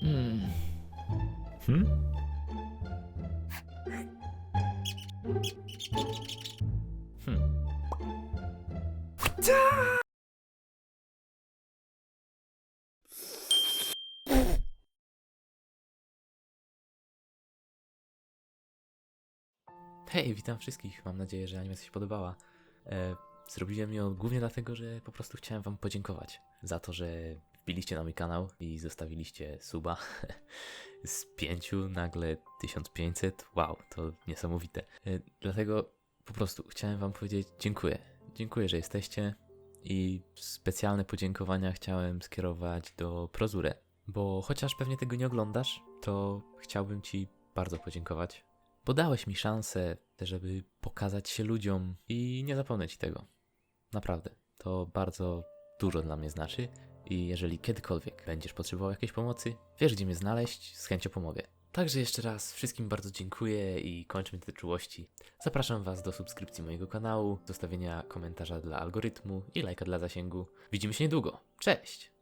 Hmm. Hmm? Hmm. Hej, witam wszystkich. Mam nadzieję, że animacja się podobała. E, zrobiłem ją głównie dlatego, że po prostu chciałem wam podziękować za to, że wbiliście na mój kanał i zostawiliście suba. Z pięciu nagle 1500. Wow, to niesamowite. E, dlatego po prostu chciałem wam powiedzieć dziękuję. Dziękuję, że jesteście i specjalne podziękowania chciałem skierować do Prozure, bo chociaż pewnie tego nie oglądasz, to chciałbym ci bardzo podziękować bo dałeś mi szansę, żeby pokazać się ludziom i nie zapomnę ci tego. Naprawdę, to bardzo dużo dla mnie znaczy i jeżeli kiedykolwiek będziesz potrzebował jakiejś pomocy, wiesz gdzie mnie znaleźć, z chęcią pomogę. Także jeszcze raz wszystkim bardzo dziękuję i kończmy te czułości. Zapraszam Was do subskrypcji mojego kanału, zostawienia komentarza dla algorytmu i lajka dla zasięgu. Widzimy się niedługo. Cześć!